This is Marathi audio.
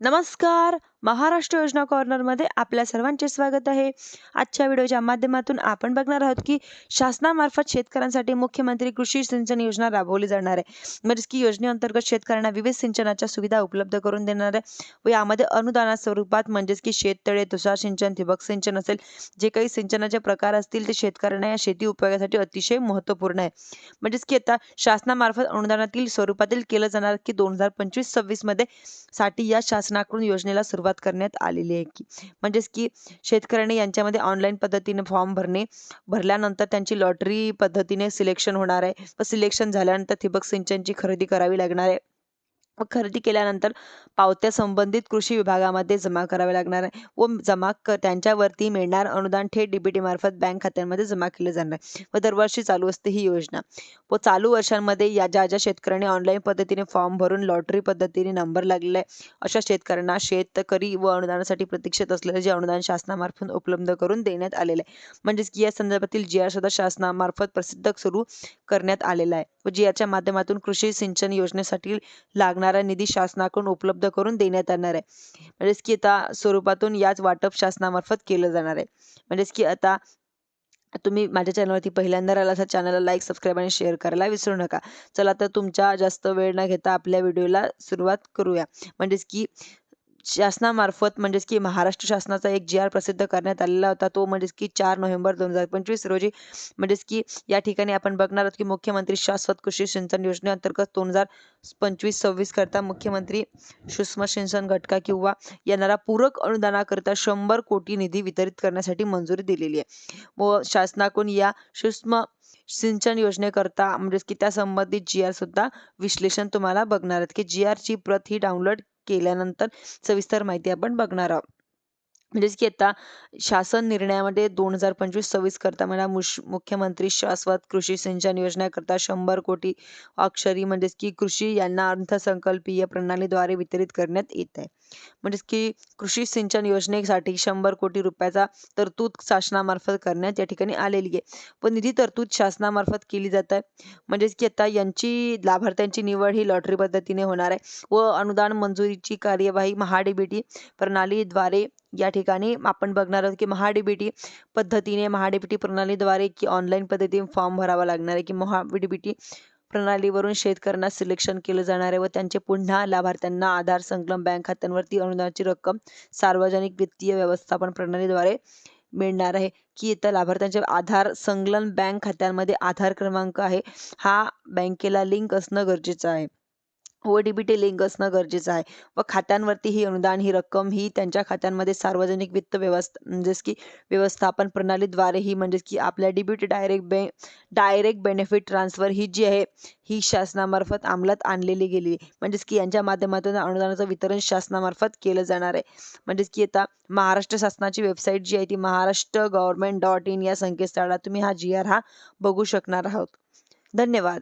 नमस्कार. महाराष्ट्र योजना कॉर्नरमध्ये आपल्या सर्वांचे स्वागत आहे. आजच्या व्हिडिओच्या माध्यमातून आपण बघणार आहोत की शासनामार्फत शेतकऱ्यांसाठी मुख्यमंत्री कृषी सिंचन योजना राबवली जाणार आहे. म्हणजेच की योजनेअंतर्गत शेतकऱ्यांना विविध सिंचनाच्या सुविधा उपलब्ध करून देणार आहे. व यामध्ये अनुदाना स्वरूपात म्हणजेच की शेततळे तुषार सिंचन ठिबक सिंचन असेल जे काही सिंचनाचे प्रकार असतील ते शेतकऱ्यांना या शेती उपयोगासाठी अतिशय महत्त्वपूर्ण आहे. म्हणजेच की आता शासनामार्फत अनुदानातील स्वरूपातील केलं जाणार की दोन हजार पंचवीस सव्वीसमध्ये साठी या शासनाकडून योजनेला सुरुवात करण्यात आलेली आहे की म्हणजेच की शेतकऱ्यांनी यांच्यामध्ये ऑनलाईन पद्धतीने फॉर्म भरणे भरल्यानंतर त्यांची लॉटरी पद्धतीने सिलेक्शन होणार आहे. व सिलेक्शन झाल्यानंतर ठिबक सिंचनची खरेदी करावी लागणार आहे. खरेदी केल्यानंतर पावत्या संबंधित कृषी विभागामध्ये जमा कराव्या लागणार आहे व जमा क त्यांच्यावरती मिळणार अनुदान थेट डीबीटी मार्फत बँक खात्यांमध्ये जमा केले जाणार आहे. व दरवर्षी चालू असते ही योजना. व चालू वर्षांमध्ये या ज्या ज्या शेतकऱ्यांनी ऑनलाईन पद्धतीने फॉर्म भरून लॉटरी पद्धतीने नंबर लागलेला आहे अशा शेतकऱ्यांना शेतकरी व अनुदानासाठी प्रतीक्षेत असलेले जे अनुदान शासनामार्फत उपलब्ध करून देण्यात आलेलं आहे. म्हणजेच की या संदर्भातील जी आर सुद्धा शासनामार्फत प्रसिद्ध सुरू करण्यात आलेला आहे. व जी आरच्या माध्यमातून कृषी सिंचन योजनेसाठी लागणार निधी शासनाकडून उपलब्ध करून देण्यात येणार आहे. म्हणजेच की आता स्वरूपातून याच वाटप शासनामार्फत केलं जाणार आहे. म्हणजेच की आता तुम्ही माझ्या चॅनलवरती पहिल्यांदा राहिला असा चॅनलला लाईक सबस्क्राईब आणि शेअर करायला विसरू नका. चला तर तुमच्या जास्त वेळ न घेता आपल्या व्हिडिओला सुरुवात करूया. म्हणजेच की शासनामार्फत म्हणजेच की महाराष्ट्र शासनाचा एक जी आर प्रसिद्ध करण्यात आलेला होता. तो म्हणजेच की चार नोव्हेंबर दोन हजार पंचवीस रोजी म्हणजेच की या ठिकाणी आपण बघणार आहोत की मुख्यमंत्री शाश्वत कृषी सिंचन योजनेअंतर्गत दोन हजार पंचवीस सव्वीस करता मुख्यमंत्री सूक्ष्म सिंचन घटका किंवा येणारा पूरक अनुदानाकरिता शंभर कोटी निधी वितरित करण्यासाठी मंजुरी दिलेली आहे. व शासनाकडून या सूक्ष्म सिंचन योजनेकरता म्हणजेच की त्या संबंधित जी आर सुद्धा विश्लेषण तुम्हाला बघणार आहेत की जी आरची प्रत ही डाउनलोड केल्यानंतर सविस्तर माहिती आपण बघणार आहोत. म्हणजेच की आता शासन निर्णयामध्ये दोन हजार पंचवीस सव्वीस करता मला मुश मुख्यमंत्री शाश्वत कृषी सिंचन योजनेकरता शंभर कोटी अक्षरी म्हणजेच की कृषी यांना अर्थसंकल्पीय प्रणालीद्वारे वितरित करण्यात येत आहे. म्हणजेच की कृषी सिंचन योजनेसाठी शंभर कोटी रुपयाचा तरतूद शासनामार्फत करण्यात या ठिकाणी आलेली आहे. व निधी तरतूद शासनामार्फत केली जात आहे. म्हणजेच की आता यांची लाभार्थ्यांची निवड ही लॉटरी पद्धतीने होणार आहे व अनुदान मंजुरीची कार्यवाही महाडीबीटी प्रणालीद्वारे या ठिकाणी आपण बघणार आहोत की महाडीबीटी पद्धतीने महाडीबीटी प्रणालीद्वारे की ऑनलाईन पद्धतीने फॉर्म भरावा लागणार आहे की महाडीबीटी प्रणालीवरून शेतकऱ्यांना सिलेक्शन केलं जाणार आहे व त्यांचे पुन्हा लाभार्थ्यांना आधार संकलन बँक खात्यांवरती अनुदानाची रक्कम सार्वजनिक वित्तीय व्यवस्थापन प्रणालीद्वारे मिळणार आहे. की इथं लाभार्थ्यांचे आधार संकलन बँक खात्यांमध्ये आधार क्रमांक आहे. हा बँकेला लिंक असणं गरजेचं आहे. व डीबीटी लिंक असणं गरजेचं आहे. व खात्यांवरती ही अनुदान ही रक्कम ही त्यांच्या खात्यांमध्ये सार्वजनिक वित्त व्यवस्था म्हणजेच की व्यवस्थापन प्रणालीद्वारे ही म्हणजेच की आपल्या डीबीटी डायरेक्ट बे डायरेक्ट बेनिफिट ट्रान्सफर ही जी आहे ही शासनामार्फत अंमलात आणलेली गेली म्हणजेच की यांच्या माध्यमातून अनुदानाचं वितरण शासनामार्फत केलं जाणार आहे. म्हणजेच की आता महाराष्ट्र शासनाची वेबसाईट जी आहे ती महाराष्ट्र गव्हर्नमेंट डॉट इन या संकेतस्थळात तुम्ही हा जी आर हा बघू शकणार आहोत. धन्यवाद.